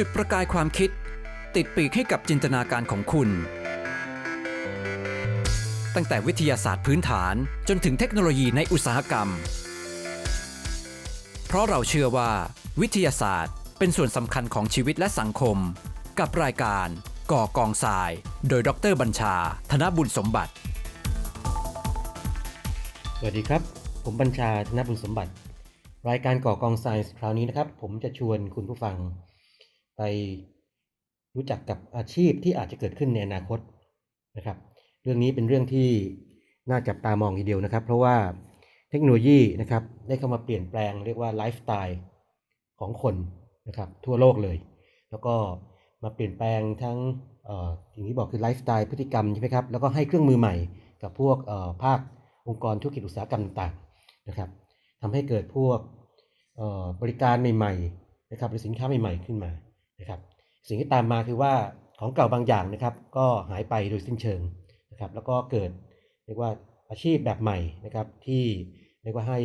จุดประกายความคิด ติดปีกให้กับจินตนาการของคุณ ตั้งแต่วิทยาศาสตร์พื้นฐานจนถึงเทคโนโลยีในอุตสาหกรรม เพราะเราเชื่อว่า วิทยาศาสตร์เป็นส่วนสำคัญของชีวิตและสังคม กับรายการ ก่อกองทราย โดยดรบัญชา ธนบุญสมบัติ สวัสดีครับ ผมบัญชาธนบุญสมบัติ รายการก่อกองไซน์คราวนี้นะครับ ผมจะชวนคุณผู้ฟัง ไปรู้จักกับอาชีพที่อาจจะเกิดขึ้นในอนาคตนะครับ เรื่องนี้เป็นเรื่องที่น่าจับตามองทีเดียวนะครับ เพราะว่าเทคโนโลยีนะครับได้เข้ามาเปลี่ยนแปลงเรียกว่าไลฟ์สไตล์ของคนนะครับทั่วโลกเลย แล้วก็มาเปลี่ยนแปลงทั้งอย่างที่บอกคือไลฟ์สไตล์พฤติกรรมใช่ไหมครับแล้วก็ให้เครื่องมือใหม่กับพวกภาคองค์กรธุรกิจอุตสาหกรรมต่างๆนะครับทำให้เกิดพวกบริการใหม่ๆนะครับหรือสินค้าใหม่ๆขึ้นมา นะครับสิ่งที่ตามมาคือว่าของเก่าบางอย่างนะครับ ก็หายไปโดยสิ้นเชิงนะครับแล้วก็เกิดเรียกว่าอาชีพแบบใหม่นะครับที่เรียกว่าให้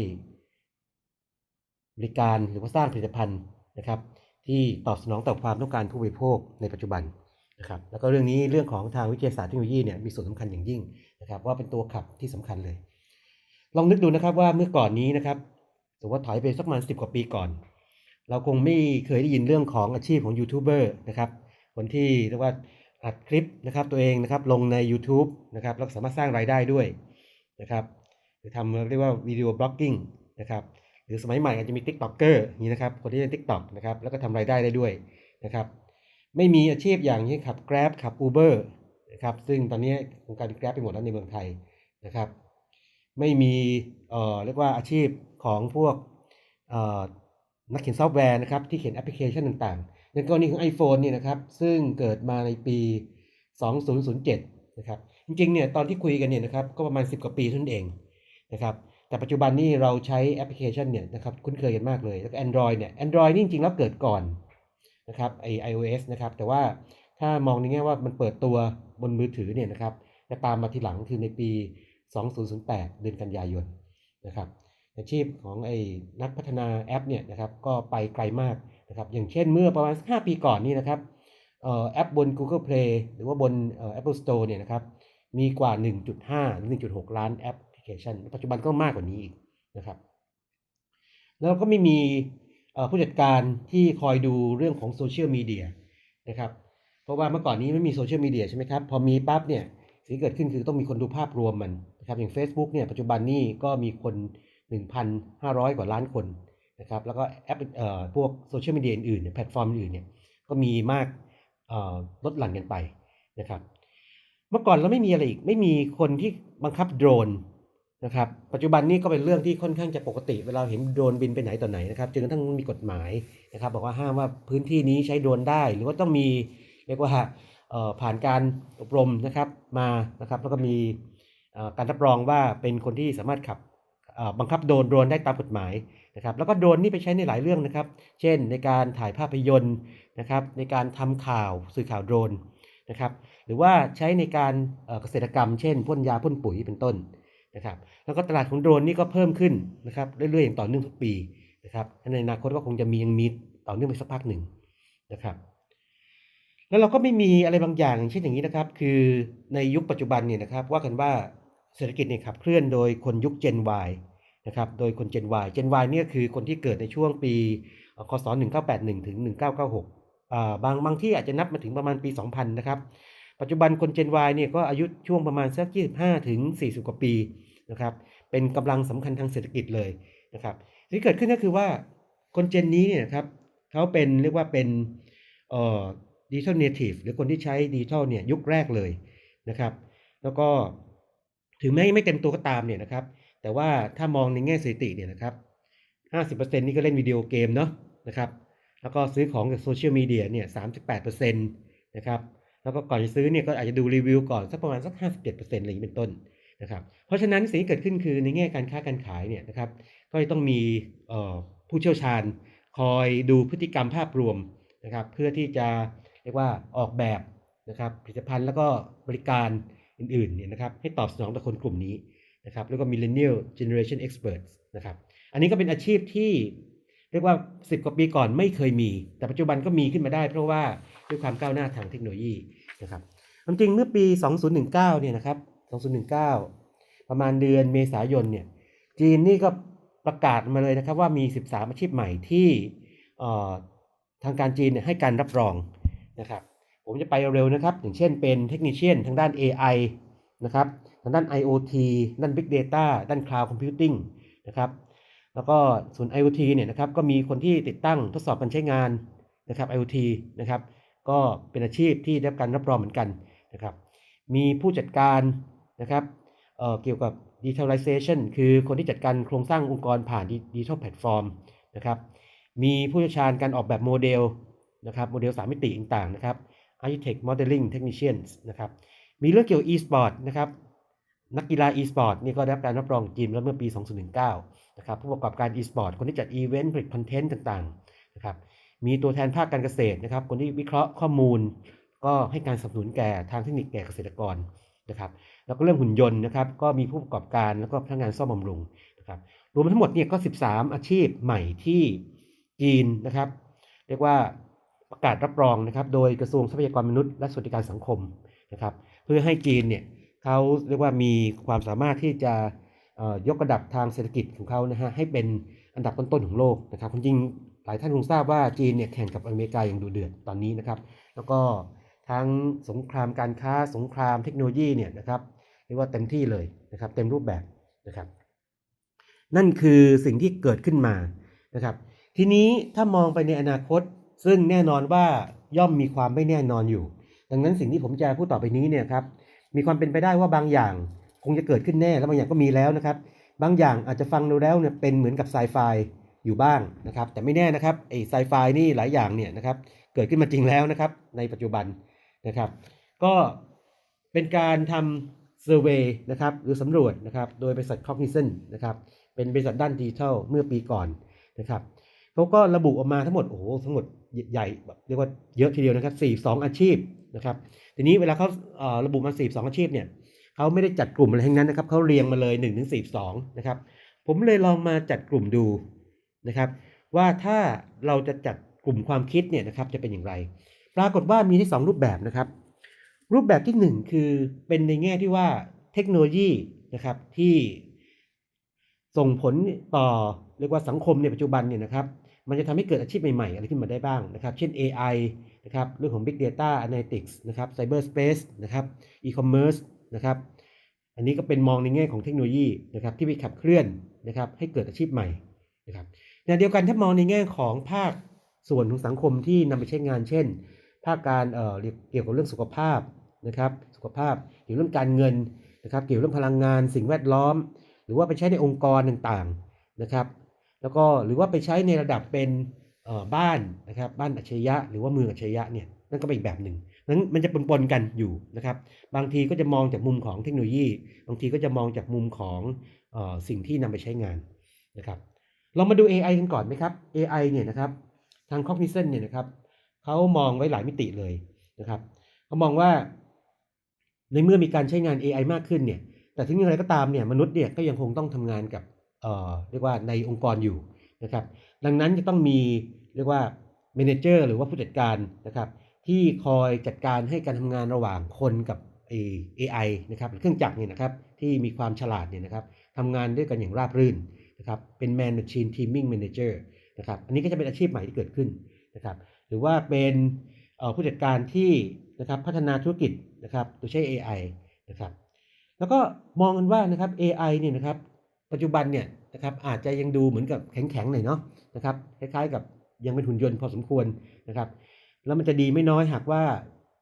บริการหรือว่าสร้างผลิตภัณฑ์นะครับ ที่ตอบสนองต่อความต้องการผู้บริโภคในปัจจุบันนะครับแล้วก็เรื่องนี้เรื่องของทางวิทยาศาสตร์เทคโนโลยีเนี่ยมีส่วนสำคัญอย่างยิ่งนะครับ ว่าเป็นตัวขับที่สำคัญเลย ลองนึกดูนะครับว่าเมื่อก่อนนี้นะครับสมมติว่าถอยไปสักประมาณสิบกว่าปีก่อน เราคงไม่เคยได้ยินเรื่องของอาชีพของยูทูบเบอร์นะครับคนที่เรียกว่าอัดคลิปนะครับตัวเองนะครับลงใน YouTube นะครับแล้วสามารถสร้างรายได้ด้วยนะครับหรือทำเรียกว่าวิดีโอบล็อกกิ้งนะครับหรือสมัยใหม่อาจจะมี t ิ k t o k เกอร์นี้นะครับคนที่เล่น TikTok นะครับแล้วก็ทำรายได้ได้ด้วยนะครับไม่มีอาชีพอย่างที่ขับ Grab ขับ Uber นะครับซึ่งตอนนี้โครงการ Grab ไปหมดแล้วในเมืองไทยนะครับไม่มีเอ่อเรียกว่าอาชีพของพวกเอ่อ นักเขียนซอฟต์แวร์นะครับที่เขียนแอปพลิเคชันต่างๆในกรณีของ iPhone เนี่ยนะครับซึ่งเกิดมาในปี 2007 นะครับจริงๆเนี่ยตอนที่คุยกันเนี่ยนะครับก็ประมาณ 10 กว่าปีเท่านั้นเองนะครับแต่ปัจจุบันนี่เราใช้แอปพลิเคชันเนี่ยนะครับคุ้นเคยกันมากเลยแล้วก็ Android เนี่ย Android นี่จริงๆแล้วเกิดก่อนนะครับไอ iOS นะครับแต่ว่าถ้ามองในแง่ว่ามันเปิดตัวบนมือถือเนี่ยนะครับจะตามมาทีหลังคือในปี 2008 เดือนกันยายนนะครับ อาชีพของไอ้นักพัฒนาแอปเนี่ยนะครับก็ไปไกลมากนะครับอย่างเช่นเมื่อประมาณ 5 ปีก่อนนี่นะครับออแอปบน Google Play หรือว่าบนเอ่อ Apple Store เนี่ยนะครับมีกว่า 1.5 หรือ 1.6 ล้านแอปพลิเคชัน ปัจจุบันก็มากกว่านี้อีกนะครับ แล้วก็ไม่มีผู้จัดการที่คอยดูเรื่องของโซเชียลมีเดียนะครับ เพราะว่าเมื่อก่อนนี้ไม่มีโซเชียลมีเดียใช่ไหมครับ พอมีปั๊บเนี่ยสิ่งเกิดขึ้นคือต้องมีคนดูภาพรวมมันนะครับอย่าง Facebook เนี่ยปัจจุบันนี้ก็มีคน 1,500 กว่าล้านคนนะครับแล้วก็แอปเอ่อพวกโซเชียลมีเดียอื่นๆเนี่ยแพลตฟอร์มอื่นๆเนี่ยก็มีมากเอ่อลดหลั่นกันไปนะครับเมื่อก่อนเราไม่มีอะไรอีกไม่มีคนที่บังคับโดรนนะครับปัจจุบันนี้ก็เป็นเรื่องที่ค่อนข้างจะปกติ เวลาเห็นโดรนบินไปไหนต่อไหนนะครับจนกระทั่งมีกฎหมายนะครับบอกว่าห้ามว่าพื้นที่นี้ใช้โดรนได้ หรือว่าต้องมีเรียกว่าผ่านการอบรมนะครับมานะครับแล้วก็มีการรับรองว่าเป็นคนที่สามารถขับ บังคับโดรนโดรนได้ตามกฎหมายนะครับแล้วก็โดรนนี่ไปใช้ในหลายเรื่องนะครับ เช่นในการถ่ายภาพยนตร์นะครับในการทำข่าวสื่อข่าวโดรนนะครับหรือว่าใช้ในการเอ่อเกษตรกรรม เช่นพ่นยาพ่นปุ๋ยเป็นต้นนะครับแล้วก็ตลาดของโดรนนี่ก็เพิ่มขึ้นนะครับเรื่อยๆอย่างต่อเนื่องทุกปีนะครับในอนาคตก็คงจะมียังมีต่อเนื่องไปสักพักหนึ่งนะครับแล้วเราก็ไม่มีอะไรบางอย่างเช่นอย่างนี้นะครับ คือในยุคปัจจุบันเนี่ยนะครับว่ากันว่า เศรษฐกิจเนี่ยขับเคลื่อนโดยคนยุค Gen Y นะครับ โดยคน Gen Y Gen Y เนี่ยคือคนที่เกิดในช่วงปีเอ่อคศ1981 ถึง 1996อ่าบางบางที่อาจจะนับมาถึงประมาณปี 2000 นะครับ ปัจจุบันคน Gen Y เนี่ยก็อายุช่วงประมาณสัก 25 ถึง 40 กว่าปีนะครับ เป็นกำลังสำคัญทางเศรษฐกิจเลยนะครับที่เกิดขึ้นก็คือว่าคนเจนนี้เนี่ยครับเขาเป็นเรียกว่าเป็นเอ่อดิจิทัลเนทีฟหรือคนที่ใช้ดิจิทัลเนี่ยยุคแรกเลยนะครับ แล้วก็ ถึงแม้ไม่เต็มตัวก็ตามเนี่ยนะครับ แต่ว่าถ้ามองในแง่สถิติเนี่ยนะครับ50%นี่ก็เล่นวิดีโอเกมเนาะนะครับ แล้วก็ซื้อของจากโซเชียลมีเดียเนี่ย38%นะครับ แล้วก็ก่อนจะซื้อเนี่ยก็อาจจะดูรีวิวก่อนสักประมาณสัก 57%อะไรอย่างนี้เป็นต้นนะครับ เพราะฉะนั้นสิ่งที่เกิดขึ้นคือในแง่การค้าการขายเนี่ยนะครับ ก็จะต้องมีผู้เชี่ยวชาญ คอยดูพฤติกรรมภาพรวมนะครับ เพื่อที่จะเรียกว่าออกแบบนะครับผลิตภัณฑ์แล้วก็บริการ อื่นๆเนี่ยนะครับให้ตอบสนองต่อคนกลุ่มนี้นะครับแล้วก็ millennial generation experts นะครับอันนี้ก็เป็นอาชีพที่เรียกว่า 10 กว่าปีก่อนไม่เคยมี แต่ปัจจุบันก็มีขึ้นมาได้ เพราะว่าด้วยความก้าวหน้าทางเทคโนโลยีนะครับความจริงเมื่อปี 2019 เนี่ยนะครับ 2019 ประมาณเดือนเมษายนเนี่ยจีนนี่ก็ประกาศมาเลยนะครับว่ามี 13 อาชีพใหม่ที่ทางการจีนให้การรับรองนะครับ ผมจะไปเร็วๆนะครับ อย่างเช่นเป็นเทคนิชเชียนทางด้าน AI นะครับทางด้าน IoT ด้าน Big Data ด้าน Cloud Computing นะครับ แล้วก็ส่วน IoT เนี่ยนะครับก็มีคนที่ติดตั้งทดสอบการใช้งานนะครับ IoT นะครับ ก็เป็นอาชีพที่ได้รับการรับรองเหมือนกันนะครับ มีผู้จัดการนะครับเอ่อเกี่ยวกับ digitalization คือคนที่จัดการโครงสร้างองค์กรผ่าน digital platform นะครับ มีผู้เชี่ยวชาญการออกแบบโมเดลนะครับ โมเดล 3 มิติต่างๆนะครับ architect modeling technicians นะครับ มีเรื่องเกี่ยวกับ e-sport นะครับ นักกีฬา e-sport นี่ก็ได้รับการรับรองจีนแล้วเมื่อปี 2019 นะครับ ผู้ประกอบการ e-sport คนที่จัดอีเวนต์ผลิตคอนเทนต์ต่างๆ นะครับ มีตัวแทนภาคการเกษตรนะครับ คนที่วิเคราะห์ข้อมูล ก็ให้การสนับสนุนแก่ทางเทคนิคแก่เกษตรกรนะครับ แล้วก็เรื่องหุ่นยนต์นะครับ ก็มีผู้ประกอบการแล้วก็พนักงานซ่อมบำรุงนะครับ รวมทั้งหมดเนี่ยก็ 13 อาชีพใหม่ที่จีนนะครับ เรียกว่า ประกาศรับรองนะครับ โดยกระทรวงทรัพยากรมนุษย์และสวัสดิการสังคมนะครับ เพื่อให้จีนเนี่ยเขาเรียกว่ามีความสามารถที่จะยกระดับทางเศรษฐกิจของเขานะฮะให้เป็นอันดับต้นๆของโลกนะครับความจริงหลายท่านคงทราบว่าจีนเนี่ยแข่งกับอเมริกาอย่างดุเดือดตอนนี้นะครับ แล้วก็ทั้งสงครามการค้าสงครามเทคโนโลยีเนี่ยนะครับเรียกว่าเต็มที่เลยนะครับ เต็มรูปแบบนะครับ นั่นคือสิ่งที่เกิดขึ้นมานะครับ ทีนี้ถ้ามองไปในอนาคต ซึ่งแน่นอนว่าย่อมมีความไม่แน่นอนอยู่ ดังนั้นสิ่งที่ผมจะพูดต่อไปนี้เนี่ยครับมีความเป็นไปได้ว่าบางอย่างคงจะเกิดขึ้นแน่แล้วบางอย่างก็มีแล้วนะครับ บางอย่างอาจจะฟังดูแล้วเนี่ยเป็นเหมือนกับไซไฟอยู่บ้างนะครับ แต่ไม่แน่นะครับไอ้ไซไฟนี่หลายอย่างเนี่ยนะครับเกิดขึ้นมาจริงแล้วนะครับ ในปัจจุบันนะครับ ก็เป็นการทำเซอร์เวยนะครับหรือสำรวจนะครับ โดยบริษัท Cognizant นะครับเป็นบริษัทด้านดิจิทัลเมื่อปีก่อนนะครับ เขาก็ระบุออกมาทั้งหมดโอ้โหทั้งหมดใหญ่แบบเรียกว่าเยอะทีเดียวนะครับ42อาชีพนะครับทีนี้เวลาเขาเระบุมา42อาชีพเนี่ยเขาไม่ได้จัดกลุ่มอะไรทั้งนั้นนะครับเขาเรียงมาเลย1ถึง42นะครับผมเลยลองมาจัดกลุ่มดูนะครับ ว่าถ้าเราจะจัดกลุ่มความคิดเนี่ยนะครับจะเป็นอย่างไร ปรากฏว่ามีที่สองรูปแบบนะครับ รูปแบบที่หนึ่งคือเป็นในแง่ที่ว่าเทคโนโลยีนะครับที่ส่งผลต่อเรียกว่าสังคมในปัจจุบันเนี่ยนะครับ มันจะทำให้เกิดอาชีพใหม่ๆ อะไรขึ้นมาได้บ้างนะครับ เช่น AI นะครับ เรื่องของ Big Data Analytics นะครับ Cyberspace นะครับ E-commerce นะครับ อันนี้ก็เป็นมองในแง่ของเทคโนโลยีนะครับที่ไปขับเคลื่อนนะครับให้เกิดอาชีพใหม่นะครับในเดียวกันถ้ามองในแง่ของภาคส่วนของสังคมที่นำไปใช้งาน เช่น ภาคการเอ่อเกี่ยวกับเรื่องสุขภาพนะครับ สุขภาพเกี่ยวกับเรื่องการเงินนะครับ เกี่ยวกับเรื่องพลังงาน สิ่งแวดล้อม หรือว่าไปใช้ในองค์กรต่างๆนะครับ แล้วก็หรือว่าไปใช้ในระดับเป็นบ้านนะครับบ้านอัจฉริยะ หรือว่าเมืองอัจฉริยะเนี่ยนั่นก็เป็นอีกแบบหนึ่งนั้นมันจะปนๆกันอยู่นะครับ บางทีก็จะมองจากมุมของเทคโนโลยี บางทีก็จะมองจากมุมของออสิ่งที่นำไปใช้งานนะครับเรามาดู AI กันก่อนไหมครับ AI เนี่ยนะครับทาง Cognizant เนี่ยนะครับเขามองไว้หลายมิติเลยนะครับเขามองว่า ในเมื่อมีการใช้งาน AI มากขึ้นเนี่ยแต่ถึงอย่างไรก็ตามเนี่ยมนุษย์เนี่ยก็ยังคงต้องทำงานกับ เรียกว่าในองค์กรอยู่นะครับดังนั้นจะต้องมีเรียกว่า Manager หรือว่าผู้จัดการนะครับที่คอยจัดการให้การทำงานระหว่างคนกับ AI นะครับหรือเครื่องจักรเนี่ยนะครับที่มีความฉลาดเนี่ยนะครับทำงานด้วยกันอย่างราบรื่นนะครับเป็น Man Machine Teaming Manager นะครับอันนี้ก็จะเป็นอาชีพใหม่ที่เกิดขึ้นนะครับหรือว่าเป็นผู้จัดการที่นะครับพัฒนาธุรกิจนะครับโดยใช้ AI นะครับแล้วก็มองกันว่านะครับ AI เนี่ยนะครับ ปัจจุบันเนี่ยนะครับอาจจะยังดูเหมือนกับแข็งๆหน่อยเนาะนะครับคล้ายๆ กับยังเป็นหุ่นยนต์พอสมควรนะครับ แล้วมันจะดีไม่น้อยหากว่า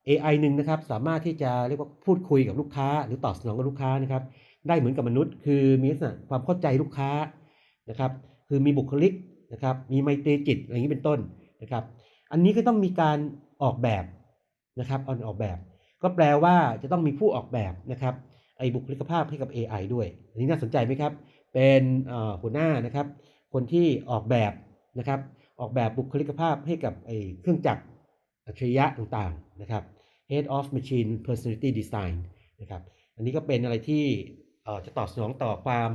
AI หนึ่งนะครับสามารถที่จะเรียกว่าพูดคุยกับลูกค้า หรือตอบสนองกับลูกค้านะครับได้เหมือนกับมนุษย์ คือมีลักษณะความเข้าใจลูกค้านะครับคือมีบุคลิกนะครับมีไมตรีจิตอะไรอย่างนี้เป็นต้นนะครับอันนี้ก็ต้องมีการออกแบบนะครับเอาออกแบบ ก็แปลว่าจะต้องมีผู้ออกแบบนะครับไอ้บุคลิกภาพให้กับ AI ด้วย อันนี้น่าสนใจไหมครับ เป็นหัวหน้านะครับ คนที่ออกแบบนะครับ ออกแบบบุคลิกภาพให้กับไอเครื่องจักรอัจฉริยะต่างๆนะครับ Head of Machine Personality Design นะครับ อันนี้ก็เป็นอะไรที่จะตอบสนองต่อความ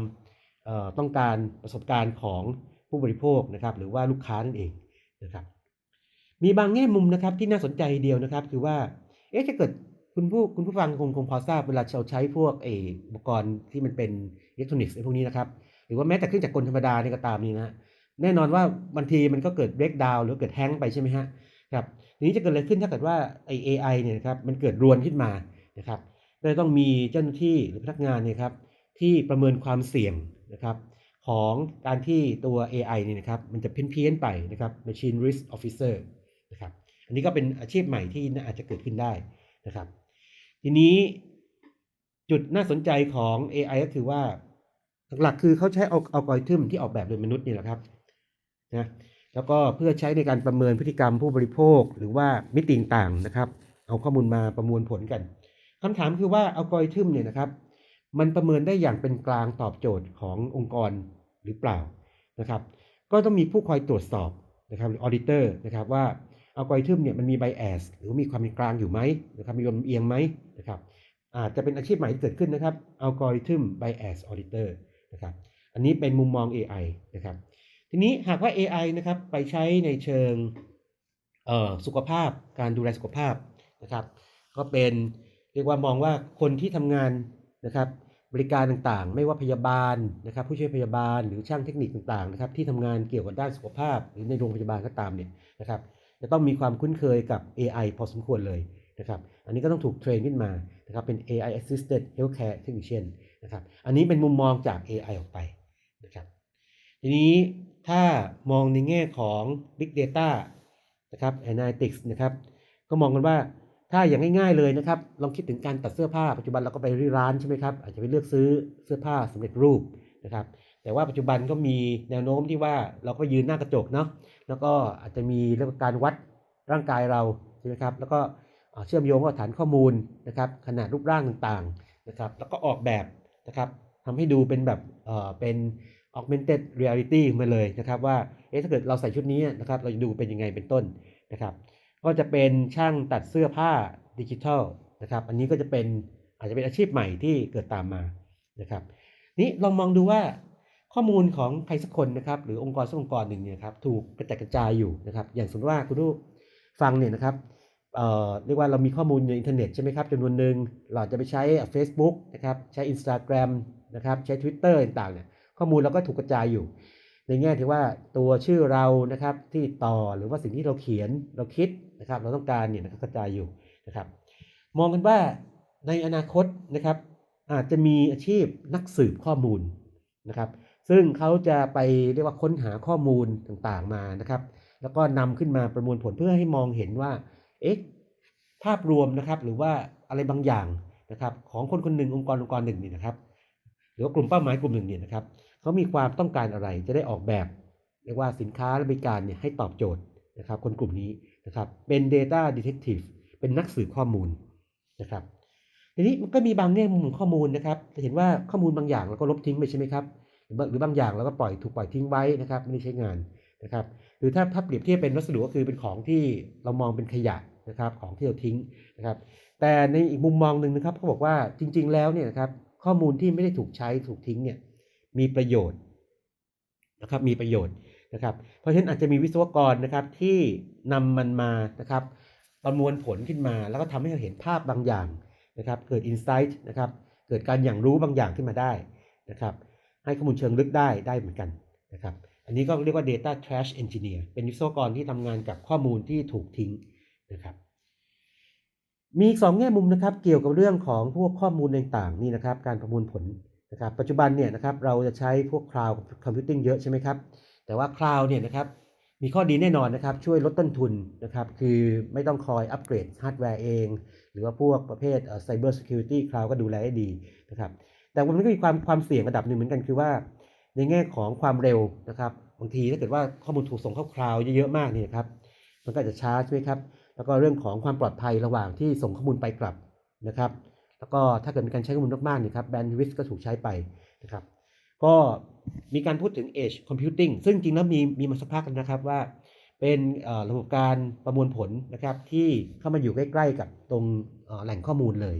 ต้องการประสบการณ์ของผู้บริโภคนะครับ หรือว่าลูกค้านั่นเองนะครับ มีบางแง่มุมนะครับที่น่าสนใจเดียวนะครับ คือว่า เอ๊ะถ้าเกิด คุณผู้คุณผู้ฟังคงคงพอทราบเวลาเราใช้พวกเอออุปกรณ์ที่มันเป็นอิเล็กทรอนิกส์พวกนี้นะครับหรือว่าแม้แต่เครื่องจักรกลธรรมดาเนี่ยก็ตามนี่นะแน่นอนว่าบางทีมันก็เกิด break down หรือเกิดแฮงไปใช่ไหมฮะครับทีนี้จะเกิดอะไรขึ้นถ้าเกิดว่าไอ AI เนี่ยนะครับมันเกิดรวนขึ้นมานะครับก็จะต้องมีเจ้าหน้าที่หรือพนักงานเนี่ยครับที่ประเมินความเสี่ยงนะครับของการที่ตัว AI เนี่ยนะครับมันจะเพี้ยนๆไปนะครับ machine risk officer นะครับอันนี้ก็เป็นอาชีพใหม่ที่น่าอาจจะเกิดขึ้นได้นะครับ ทีนี้จุดน่าสนใจของ AI ก็คือว่า หลักๆคือเขาใช้อัลอัลกอริทึมที่ออกแบบโดยมนุษย์นี่แหละครับนะแล้วก็เพื่อใช้ในการประเมินพฤติกรรมผู้บริโภคหรือว่ามิติต่างๆนะครับ เอาข้อมูลมาประมวลผลกันคำถามคือว่าเอัลกอริทึมเนี่ยนะครับ มันประเมินได้อย่างเป็นกลางตอบโจทย์ขององค์กรหรือเปล่านะครับ ก็ต้องมีผู้คอยตรวจสอบนะครับหรือออดิเตอร์นะครับว่า อัลกอริทึมเนี่ยมันมีไบแอสหรือมีความเป็นกลางอยู่ไหมนะครับมีความเอียงไหมนะครับอาจจะเป็นอาชีพใหม่ที่เกิดขึ้นนะครับอัลกอริทึมไบแอสออดิเตอร์นะครับอันนี้เป็นมุมมอง AI นะครับทีนี้หากว่า AI นะครับไปใช้ในเชิงสุขภาพการดูแลสุขภาพนะครับก็เป็นเรียกว่ามองว่าคนที่ทำงานนะครับบริการต่างๆ ไม่ว่าพยาบาลนะครับผู้ช่วยพยาบาลหรือช่างเทคนิคต่างๆนะครับที่ทำงานเกี่ยวกับด้านสุขภาพ หรือในโรงพยาบาลก็ตามเนี่ยนะครับ จะต้องมีความคุ้นเคยกับ AI พอสมควรเลยนะครับ อันนี้ก็ต้องถูกเทรนขึ้นมานะครับเป็น AI assisted healthcare technician นะครับ อันนี้เป็นมุมมองจาก AI ออกไปนะครับทีนี้ถ้ามองในแง่ของ Big Data นะครับ Analytics นะครับ ก็มองกันว่าถ้าอย่างง่ายๆเลยนะครับ ลองคิดถึงการตัดเสื้อผ้าปัจจุบันเราก็ไปร้านใช่ไหมครับ อาจจะไปเลือกซื้อเสื้อผ้าสำเร็จรูปนะครับ แต่ว่าปัจจุบันก็มีแนวโน้มที่ว่าเราก็ยืนหน้ากระจกเนาะแล้วก็อาจจะมีเรื่องการวัดร่างกายเราใช่ไหมครับแล้วก็เชื่อมโยงกับฐานข้อมูลนะครับขนาดรูปร่างต่างๆนะครับแล้วก็ออกแบบนะครับทำให้ดูเป็นแบบเอ่อเป็น augmented reality มาเลยนะครับว่าเอ๊ะถ้าเกิดเราใส่ชุดนี้นะครับเราจะดูเป็นยังไงเป็นต้นนะครับก็จะเป็นช่างตัดเสื้อผ้าดิจิทัลนะครับอันนี้ก็จะเป็นอาจจะเป็นอาชีพใหม่ที่เกิดตามมานะครับนี้ลองมองดูว่า ข้อมูลของใครสักคนนะครับหรือองค์กรสักองค์กรหนึ่งเนี่ยครับถูกกระจายกระจายอยู่นะครับอย่างสมมติว่าคุณผู้ฟังเนี่ยนะครับเอ่อเรียกว่าเรามีข้อมูลในอินเทอร์เน็ตใช่ไหมครับจำนวนหนึ่งเราจะไปใช้ Facebook นะครับใช้ Instagram นะครับใช้ Twitter ต่างๆเนี่ยข้อมูลเราก็ถูกกระจายอยู่ ในแง่ที่ว่าตัวชื่อเรานะครับที่ต่อหรือว่าสิ่งที่เราเขียนเราคิดนะครับเราต้องการเนี่ยนะครับกระจายอยู่นะครับมองกันว่าในอนาคตนะครับอาจจะมีอาชีพนักสืบข้อมูลนะครับ ซึ่งเขาจะไปเรียกว่าค้นหาข้อมูลต่างๆมานะครับ แล้วก็นำขึ้นมาประมวลผลเพื่อให้มองเห็นว่าเอ๊ะภาพรวมนะครับหรือว่าอะไรบางอย่างนะครับของคนคนหนึ่งองค์กรองค์กรหนึ่งนี่นะครับ หรือว่ากลุ่มเป้าหมายกลุ่มหนึ่งเนี่ยนะครับเขามีความต้องการอะไรจะได้ออกแบบเรียกว่าสินค้าและบริการเนี่ยให้ตอบโจทย์นะครับคนกลุ่มนี้นะครับเป็น Data Detective เป็นนักสืบข้อมูลนะครับทีนี้มันก็มีบางแง่มุมของข้อมูลนะครับจะเห็นว่าข้อมูลบางอย่างเราก็ลบทิ้งไปใช่ไหมครับ หรือบางอย่างเราก็ปล่อยถูกปล่อยทิ้งไว้นะครับไม่ได้ใช้งานนะครับหรือถ้าถ้าเปรียบเทียบเป็นวัสดุก็คือเป็นของที่เรามองเป็นขยะนะครับของที่เราทิ้งนะครับแต่ในอีกมุมมองหนึ่งนะครับเขาบอกว่าจริง ๆ แล้วเนี่ยนะครับข้อมูลที่ไม่ได้ถูกใช้ถูกทิ้งเนี่ยมีประโยชน์นะครับมีประโยชน์นะครับเพราะฉะนั้นอาจจะมีวิศวกรนะครับที่นำมันมานะครับประมวลผลขึ้นมาแล้วก็ทำให้เราเห็นภาพบางอย่างนะครับเกิดอินไซต์นะครับเกิดการอย่างรู้บางอย่างขึ้นมาได้นะครับ ให้ข้อมูลเชิงลึกได้ได้เหมือนกันนะครับ อันนี้ก็เรียกว่า data trash engineer เป็นวิศวกรที่ทำงานกับข้อมูลที่ถูกทิ้งนะครับ มีสองแง่มุมนะครับเกี่ยวกับเรื่องของพวกข้อมูลต่างๆนี่นะครับ การประมวลผลนะครับ ปัจจุบันเนี่ยนะครับเราจะใช้พวก cloud computing เยอะใช่ไหมครับ แต่ว่า cloud เนี่ยนะครับมีข้อดีแน่นอนนะครับช่วยลดต้นทุนนะครับคือไม่ต้องคอยอัปเกรดฮาร์ดแวร์เอง หรือว่าพวกประเภท cyber security cloud ก็ดูแลได้ดีนะครับ แต่มันก็มีความความเสี่ยงระดับหนึ่งเหมือนกันคือว่า ในแง่ของความเร็วนะครับบางทีถ้าเกิดว่าข้อมูลถูกส่งเข้าคลาวด์เยอะๆมากเนี่ยครับมันก็จะช้าใช่ไหมครับแล้วก็เรื่องของความปลอดภัยระหว่างที่ส่งข้อมูลไปกลับนะครับ แล้วก็ถ้าเกิดมีการใช้ข้อมูลมากๆเนี่ยครับแบนด์วิดก็ถูกใช้ไปนะครับก็มีการพูดถึง Edge Computing ซึ่งจริงแล้วมีมีมาสักพักแล้วนะครับว่าเป็นระบบการประมวลผลนะครับที่เข้ามาอยู่ใกล้ ๆ กับตรงแหล่งข้อมูลเลย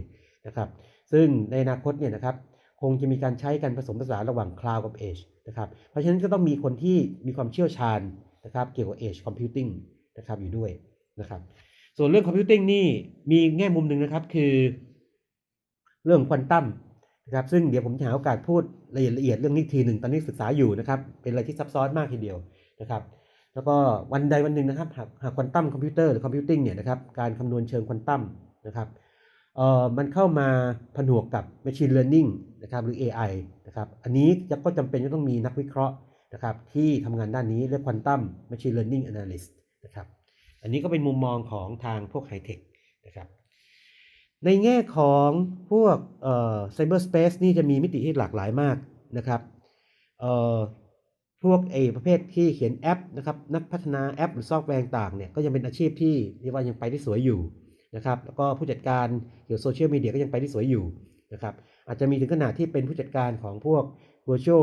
นะครับ ซึ่งในอนาคตเนี่ยนะครับ คงจะมีการใช้กันผสมผสานระหว่าง Cloud กับ Edge นะครับเพราะฉะนั้นก็ต้องมีคนที่มีความเชี่ยวชาญนะครับเกี่ยวกับ Edge Computing นะครับอยู่ด้วยนะครับส่วนเรื่องคอมพิวติ้งนี่มีแง่มุมหนึ่งนะครับคือเรื่องควอนตัมนะครับซึ่งเดี๋ยวผมจะหาโอกาสพูดละเอียดละเอียดเรื่องนี้ทีหนึ่งตอนนี้ศึกษาอยู่นะครับเป็นอะไรที่ซับซ้อนมากทีเดียวนะครับแล้วก็วันใดวันหนึ่งนะครับหากหากควอนตัมคอมพิวเตอร์หรือคอมพิวติ้งเนี่ยนะครับการคำนวณเชิงควอนตัมนะครับ เอ่อมันเข้ามาผนวกกับ Machine Learning นะครับหรือ AI นะครับอันนี้ก็จำเป็นจะต้องมีนักวิเคราะห์นะครับที่ทำงานด้านนี้เรียกควอนตัม Machine Learning Analyst นะครับอันนี้ก็เป็นมุมมองของทางพวกไฮเทคนะครับในแง่ของพวกเอ่อไซเบอร์สเปซนี่จะมีมิติที่หลากหลายมากนะครับเอ่อพวกเอประเภทที่เขียนแอปนะครับนักพัฒนาแอปหรือซอฟต์แวร์ต่างเนี่ยก็ยังเป็นอาชีพที่เรียกว่ายังไปได้สวยอยู่ นะครับแล้วก็ผู้จัดการเกี่ยวกับโซเชียลมีเดียก็ยังไปได้สวยอยู่นะครับอาจจะมีถึงขนาดที่เป็นผู้จัดการของพวก virtual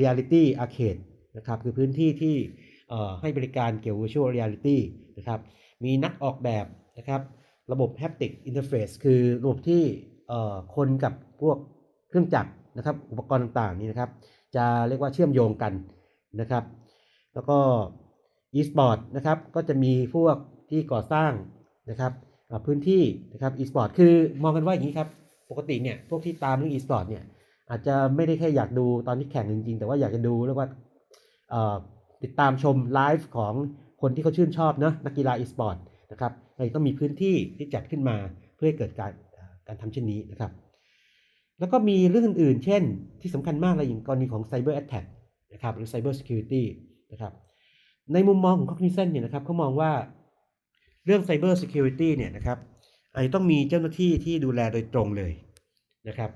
reality arcade นะครับคือพื้นที่ที่ให้บริการเกี่ยวกับ virtual reality นะครับมีนักออกแบบนะครับระบบ haptic interface คือระบบที่คนกับพวกเครื่องจักรนะครับอุปกรณ์ต่างๆนี่นะครับจะเรียกว่าเชื่อมโยงกันนะครับ แล้วก็ e-sport นะครับก็จะมีพวกที่ก่อสร้างนะครับ พื้นที่นะครับ e-sport คือมองกันว่าอย่างนี้ครับ ปกติเนี่ยพวกที่ตามเรื่อง e-sport เนี่ยอาจจะไม่ได้แค่อยากดูตอนที่แข่งจริงๆ แต่ว่าอยากจะดูเรียกว่าอ่อติดตามชมไลฟ์ของคนที่เขาชื่นชอบเนอะนักกีฬาอีสปอร์ตนะครับเลยต้องมีพื้นที่ที่จัดขึ้นมาเพื่อให้เกิดการการทำเช่นนี้นะครับ แล้วก็มีเรื่องอื่นๆ เช่น ที่สำคัญมากเลยอย่างกรณีของ Cyber Attack นะครับหรือ Cyber Security นะครับในมุมมองของ Cognizant เนี่ยนะครับเขามองว่า เรื่อง Cyber Security เนี่ยนะครับอาจจะต้องมีเจ้าหน้าที่ที่ดูแลโดยตรงเลยนะครับ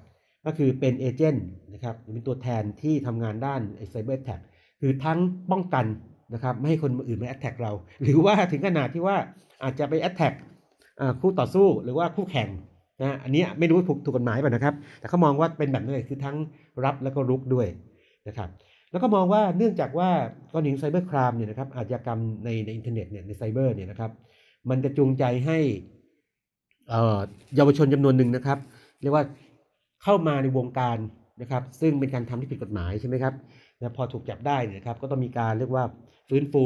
ก็คือเป็นเอเจนต์นะครับหรือเป็นตัวแทนที่ทำงานด้านไอ้ Cyber Attack คือทั้งป้องกันนะครับไม่ให้คนอื่นมาแอ t แทกเรา หรือว่าถึงขนาดที่ว่าอาจจะไปแอ t แทกคู่ต่อสู้หรือว่าคู่แข่งนะอันนี้ไม่รู้ถูกถูกกฎหมายป่ะนะครับ แต่เขามองว่าเป็นแบบนั้คือทั้งรับแล้วก็รุกด้วยนะครับแล้วก็มองว่าเนื่องจากว่ากรณีไซเบอร์ครามเนี่ยนะครับอาชญากรรมในในอินเทอร์เน็ตเนี่ยในไซเบอร์เนี่ยนะครับ มันจะจูงใจให้เยาวชนจำนวนหนึ่งนะครับ เรียกว่าเข้ามาในวงการนะครับ ซึ่งเป็นการทำที่ผิดกฎหมายใช่ไหมครับนะพอถูกจับได้นะครับ ก็ต้องมีการเรียกว่าฟื้นฟู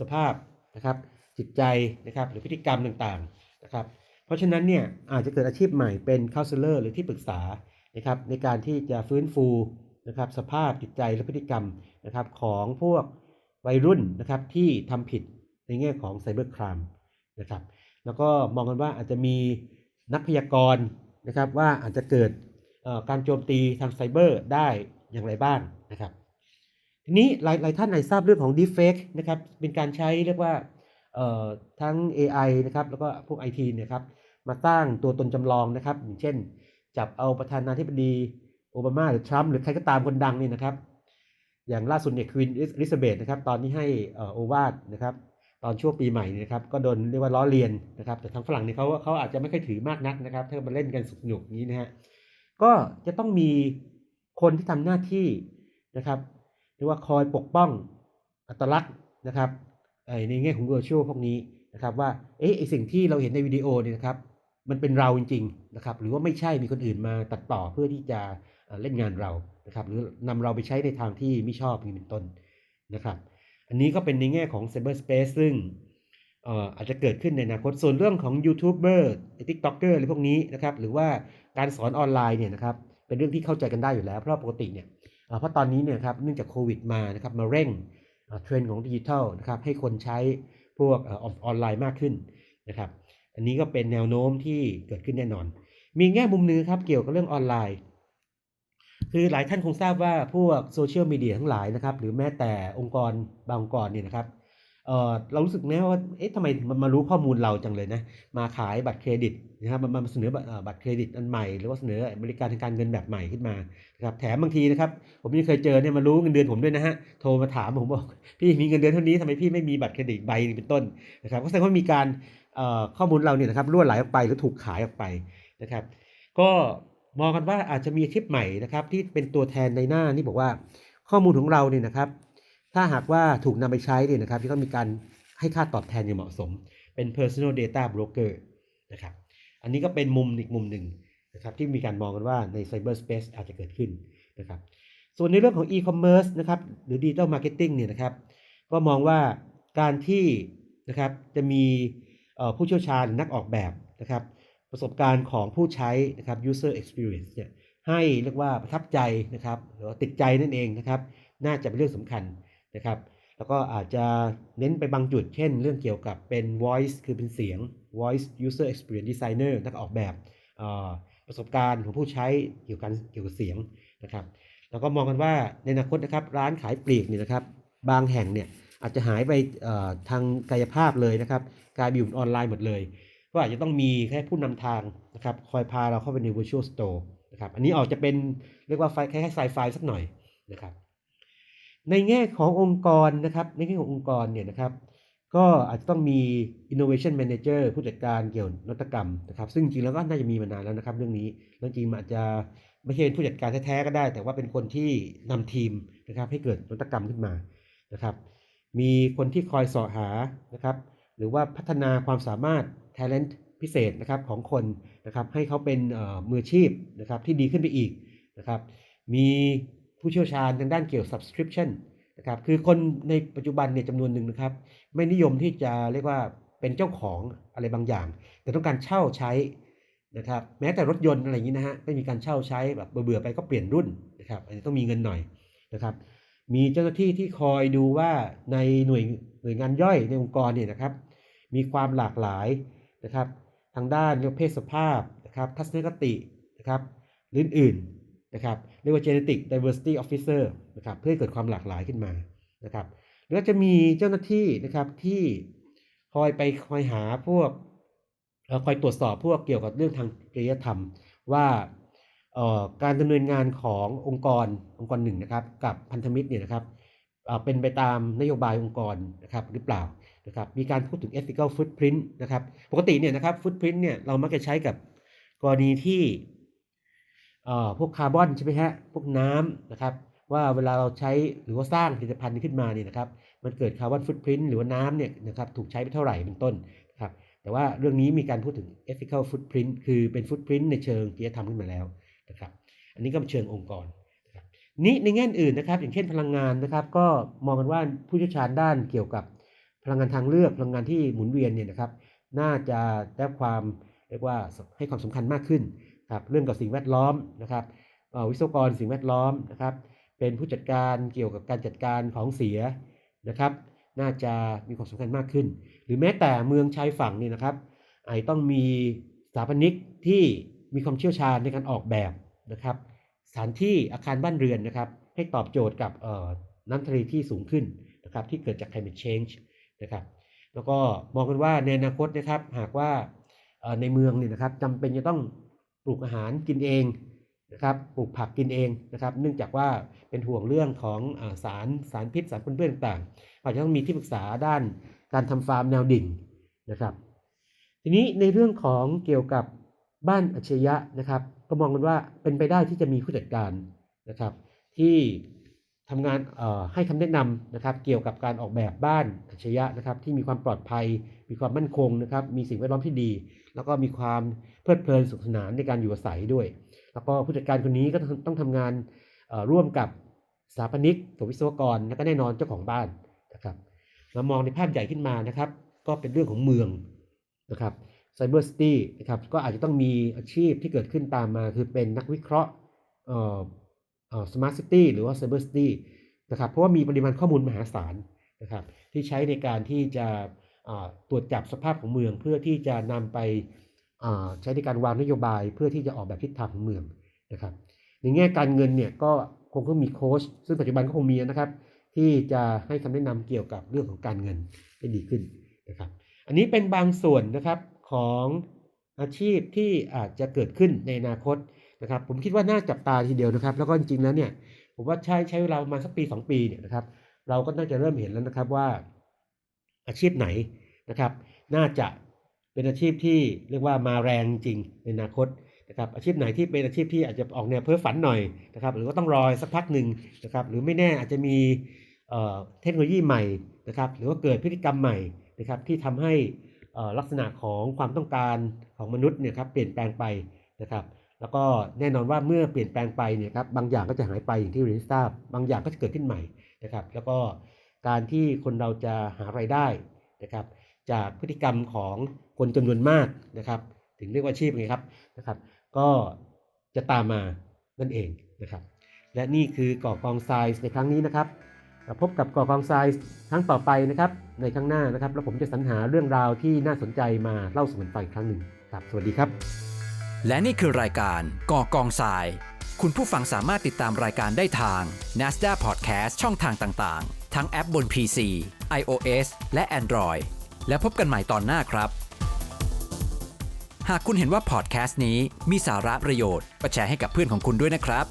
สภาพนะครับ จิตใจนะครับ หรือพฤติกรรมต่างๆนะครับ เพราะฉะนั้นเนี่ยอาจจะเกิดอาชีพใหม่เป็นค o u n s e l o r หรือที่ปรึกษานะครับ ในการที่จะฟื้นฟูนะครับ สภาพจิตใจและพฤติกรรมนะครับของพวกวัยรุ่นนะครับที่ทำผิดในแง่ของไซเบอร์คราม นะครับแล้วก็มองกันว่าอาจจะมีนักพยากรณ์นะครับว่าอาจจะเกิดการโจมตีทางไซเบอร์ได้อย่างไรบ้างนะครับทีนี้หลายหลายท่านอาจทราบเรื่องของ deepfake นะครับเป็นการใช้เรียกว่าทั้ง AI นะครับแล้วก็พวก IT เนี่ยครับมาสร้างตัวตนจำลองนะครับ อย่างเช่น จับเอาประธานาธิบดีโอบามาหรือทรัมป์หรือใครก็ตามคนดังนี่นะครับ อย่างล่าสุดเนี่ยควีนอลิซาเบธนะครับตอนที่ให้อ่อโอวาทนะครับ ตอนช่วงปีใหม่นี่ยนะครับก็โดนเรียกว่าล้อเลียนนะครับ แต่ทางฝรั่งเนี่ยเขาเขาอาจจะไม่ค่อยถือมากนักนะครับ ถ้ามาเล่นกันสนุกนี้นะฮะก็จะต้องมีคนที่ทำหน้าที่นะครับเรียกว่าคอยปกป้องอัตลักษณ์นะครับในแง่ของ virtual พวกนี้นะครับว่าเอ๊ะไอสิ่งที่เราเห็นในวิดีโอเนี่ยนะครับมันเป็นเราจริงๆนะครับหรือว่าไม่ใช่มีคนอื่นมาตัดต่อเพื่อที่จะเล่นงานเรานะครับหรือนำเราไปใช้ในทางที่ไม่ชอบนี้เป็นต้นนะครับ อันนี้ก็เป็นในแง่ของ cyberspace ซึ่งอาจจะเกิดขึ้นในอนาคตส่วนเรื่องของยูทูบเบอร์ทิกต็อกเกอร์อะไรพวกนี้นะครับหรือว่าการสอนออนไลน์เนี่ยนะครับเป็นเรื่องที่เข้าใจกันได้อยู่แล้ว เพราะปกติเนี่ยเพราะตอนนี้เนี่ยครับเนื่องจากโควิดมานะครับมาเร่งเทรนด์ของดิจิทัลนะครับให้คนใช้พวกออนไลน์มากขึ้นนะครับอันนี้ก็เป็นแนวโน้มที่เกิดขึ้นแน่นอน มีแง่มุมหนึงครับเกี่ยวกับเรื่องออนไลน์ คือหลายท่านคงทราบว่าพวกโซเชียลมีเดียทั้งหลายนะครับ หรือแม้แต่องค์กรบางองค์กรเนี่ยนะครับเออเรารู้สึกแนะว่า เอ๊ะทำไมมันมารู้ข้อมูลเราจังเลยนะ มาขายบัตรเครดิตนะครับมันมาเสนอบัตรเอ่อบัตรเครดิตอันใหม่ หรือว่าเสนอบริการทางการเงินแบบใหม่ขึ้นมานะครับ แถมบางทีนะครับ ผมยังเคยเจอเนี่ยมารู้เงินเดือนผมด้วยนะฮะ โทรมาถามผมบอก พี่มีเงินเดือนเท่านี้ทำไมพี่ไม่มีบัตรเครดิตใบนึงเป็นต้นนะครับ ก็แสดงว่ามีการเอ่อข้อมูลเราเนี่ยนะครับรั่วไหลออกไปหรือถูกขายออกไปนะครับ ก็ มองกันว่าอาจจะมีอาชีพใหม่นะครับที่เป็นตัวแทนในหน้านี่บอกว่าข้อมูลของเราเนี่ยนะครับ ถ้าหากว่าถูกนำไปใช้เนี่ยนะครับที่ต้องมีการให้ค่าตอบแทนอย่างเหมาะสม เป็น personal data broker นะครับอันนี้ก็เป็นมุมอีกมุมหนึ่งนะครับที่มีการมองกันว่าใน cyber space อาจจะเกิดขึ้นนะครับส่วนในเรื่องของ e-commerce นะครับหรือ digital marketing เนี่ยนะครับก็มองว่าการที่นะครับจะมีผู้เชี่ยวชาญนักออกแบบนะครับ ประสบการณ์ของผู้ใช้นะครับ user experience เนี่ยให้เรียกว่าประทับใจนะครับหรือว่าติดใจนั่นเองนะครับ น่าจะเป็นเรื่องสำคัญนะครับ แล้วก็อาจจะเน้นไปบางจุด เช่น เรื่องเกี่ยวกับเป็น voice คือเป็นเสียง voice user experience designer นักออกแบบประสบการณ์ของผู้ใช้เกี่ยวกับเกี่ยวกับเสียงนะครับ แล้วก็มองกันว่าในอนาคตนะครับร้านขายปลีกเนี่ยนะครับ บางแห่งเนี่ยอาจจะหายไปทางกายภาพเลยนะครับกลายไปอยู่ออนไลน์หมดเลย ก็อาจจะต้องมีแค่ผู้นำทางนะครับคอยพาเราเข้าไปใน virtual store นะครับอันนี้ออกจะเป็นเรียกว่าไฟคล้ายๆไซไฟสักหน่อยนะครับในแง่ขององค์กรนะครับในแง่ขององค์กรเนี่ยนะครับก็อาจจะต้องมี innovation manager ผู้จัดการเกี่ยวนวัตกรรมนะครับ ซึ่งจริงแล้วก็น่าจะมีมานานแล้วนะครับ เรื่องนี้แล้วจริงมันอาจจะไม่ใช่เป็นผู้จัดการแท้ๆก็ได้ แต่ว่าเป็นคนที่นำทีมนะครับให้เกิดนวัตกรรมขึ้นมานะครับ มีคนที่คอยสาะหานะครับ หรือว่าพัฒนาความสามารถ talent พิเศษนะครับของคนนะครับให้เขาเป็นมืออาชีพนะครับที่ดีขึ้นไปอีกนะครับมีผู้เชี่ยวชาญทางด้านเกี่ยวกับ subscription นะครับคือคนในปัจจุบันเนี่ยจำนวนหนึ่งนะครับไม่นิยมที่จะเรียกว่าเป็นเจ้าของอะไรบางอย่าง แต่ต้องการเช่าใช้นะครับแม้แต่รถยนต์อะไรอย่างนี้นะฮะไม่มีการเช่าใช้แบบเบื่อไปก็เปลี่ยนรุ่นนะครับอันนี้ต้องมีเงินหน่อยนะครับมีเจ้าหน้าที่ที่คอยดูว่าในหน่วยหน่วยงานย่อยในองค์กรเนี่ยนะครับมีความหลากหลาย นะครับ ทางด้านเรื่องเพศสภาพนะครับ ทัศนคตินะครับหรืออื่นนะครับ เรียกว่า genetic diversity officer นะครับ เพื่อให้เกิดความหลากหลายขึ้นมานะครับ แล้วจะมีเจ้าหน้าที่นะครับที่คอยไปคอยหาพวกคอยตรวจสอบพวกเกี่ยวกับเรื่องทางจริยธรรมว่าการดำเนินงานขององค์กรองค์กรหนึ่งนะครับ กับพันธมิตรเนี่ยนะครับเเป็นไปตามนโยบายองค์กรนะครับหรือเปล่า นะครับมีการพูดถึง ethical footprint นะครับปกติเนี่ยนะครับ footprint เนี่ยเรามักจะใช้กับกรณีที่พวกคาร์บอนใช่ไหมฮะพวกน้ำนะครับว่าเวลาเราใช้หรือว่าสร้างผลิตภัณฑ์นี้ขึ้นมาเนี่ยนะครับมันเกิดคาร์บอนฟุตพิ้นหรือว่าน้ำเนี่ยนะครับถูกใช้ไปเท่าไหร่เป็นต้นนะครับแต่ว่าเรื่องนี้มีการพูดถึง ethical footprint คือเป็น footprint ในเชิงจริยธรรมขึ้นมาแล้วนะครับอันนี้ก็เป็นเชิงองค์กรนี้ในแง่อื่นนะครับ อย่างเช่นพลังงานนะครับ ก็มองกันว่าผู้เชี่ยวชาญด้านเกี่ยวกับ พลังงานทางเลือกพลังงานที่หมุนเวียนเนี่ยนะครับน่าจะได้ความเรียกว่าให้ความสำคัญมากขึ้นครับเรื่องกับสิ่งแวดล้อมนะครับวิศวกรสิ่งแวดล้อมนะครับเป็นผู้จัดการเกี่ยวกับการจัดการของเสียนะครับน่าจะมีความสำคัญมากขึ้น หรือแม้แต่เมืองชายฝั่งนี่นะครับไอต้องมีสถาปนิกที่มีความเชี่ยวชาญในการออกแบบนะครับสถานที่อาคารบ้านเรือนนะครับให้ตอบโจทย์กับน้ำทะเลที่สูงขึ้นนะครับที่เกิดจาก climate change นะครับ แล้วก็มองกันว่าในอนาคตนะครับหากว่าในเมืองเนี่ยนะครับจำเป็นจะต้องปลูกอาหารกินเองนะครับปลูกผักกินเองนะครับ เนื่องจากว่าเป็นห่วงเรื่องของสารสารพิษสารปนเปื้อนต่างๆอาจจะต้องมีที่ปรึกษาด้านการทำฟาร์มแนวดิ่งนะครับ ทีนี้ในเรื่องของเกี่ยวกับบ้านอัจฉริยะนะครับ ก็มองกันว่าเป็นไปได้ที่จะมีผู้จัดการนะครับ ที่ ทำงานเอ่อให้คำแนะนำนะครับเกี่ยวกับการออกแบบบ้านอัจฉริยะนะครับที่มีความปลอดภัย มีความมั่นคงนะครับมีสิ่งแวดล้อมที่ดี แล้วก็มีความเพลิดเพลินสุขสนานในการอยู่อาศัยด้วย แล้วก็ผู้จัดการคนนี้ก็ต้องต้องทำงานเอ่อร่วมกับสถาปนิกกับวิศวกรและก็แน่นอนเจ้าของบ้านนะครับเรามองในภาพใหญ่ขึ้นมานะครับก็เป็นเรื่องของเมืองนะครับไซเบอร์ซิตี้นะครับก็อาจจะต้องมีอาชีพที่เกิดขึ้นตามมาคือเป็นนักวิเคราะห์เอ่อเอ่อ สมาร์ทซิตี้หรือว่าไซเบอร์ซิตี้นะครับเพราะว่ามีปริมาณข้อมูลมหาศาลนะครับที่ใช้ในการที่จะตรวจจับสภาพของเมือง เพื่อที่จะนำไปใช้ในการวางนโยบายเพื่อที่จะออกแบบทิศทางของเมืองนะครับในแง่การเงินเนี่ยก็คงต้องมีโค้ชซึ่งปัจจุบันก็คงมีนะครับที่จะให้คำแนะนำเกี่ยวกับเรื่องของการเงินให้ดีขึ้นนะครับอันนี้เป็นบางส่วนนะครับของอาชีพที่อาจจะเกิดขึ้นในอนาคต นะครับผมคิดว่าน่าจับตาทีเดียวนะครับ แล้วก็จริงๆแล้วเนี่ยผมว่าใช้ใช้เวลาประมาณสักปี 2 ปีเนี่ยนะครับ เราก็น่าจะเริ่มเห็นแล้วนะครับว่าอาชีพไหนนะครับ น่าจะเป็นอาชีพที่เรียกว่ามาแรงจริงในอนาคตนะครับอาชีพไหนที่เป็นอาชีพที่อาจจะออกแนวเพ้อฝันหน่อยนะครับ หรือว่าต้องรอสักพักหนึ่งนะครับ หรือไม่แน่อาจจะมีเอ่อเทคโนโลยีใหม่นะครับ หรือว่าเกิดพฤติกรรมใหม่นะครับที่ทำให้อ่อลักษณะของความต้องการของมนุษย์เนี่ยครับเปลี่ยนแปลงไปนะครับ แล้วก็แน่นอนว่าเมื่อเปลี่ยนแปลงไปเนี่ยครับบางอย่างก็จะหายไปอย่างที่เรียนทราบ บางอย่างก็จะเกิดขึ้นใหม่นะครับ แล้วก็การที่คนเราจะหารายได้นะครับ จากพฤติกรรมของคนจำนวนมากนะครับ ถึงเรียกว่าอาชีพไงครับนะครับ ก็จะตามมานั่นเองนะครับ และนี่คือก่อกองทรายในครั้งนี้นะครับเราพบกับก่อกองทรายครั้งต่อไปนะครับในครั้งหน้านะครับ แล้วผมจะสรรหาเรื่องราวที่น่าสนใจมาเล่าสู่กันฟังอีกครั้งหนึ่งครับ สวัสดีครับ และนี่คือรายการก่อกองทราย คุณผู้ฟังสามารถติดตามรายการได้ทาง NASDAQ Podcast ช่องทางต่างๆ ทั้งแอปบน PC, iOS และ Android และพบกันใหม่ตอนหน้าครับ หากคุณเห็นว่าพอดแคสต์นี้มีสาระประโยชน์ก็แชร์ให้กับเพื่อนของคุณด้วยนะครับ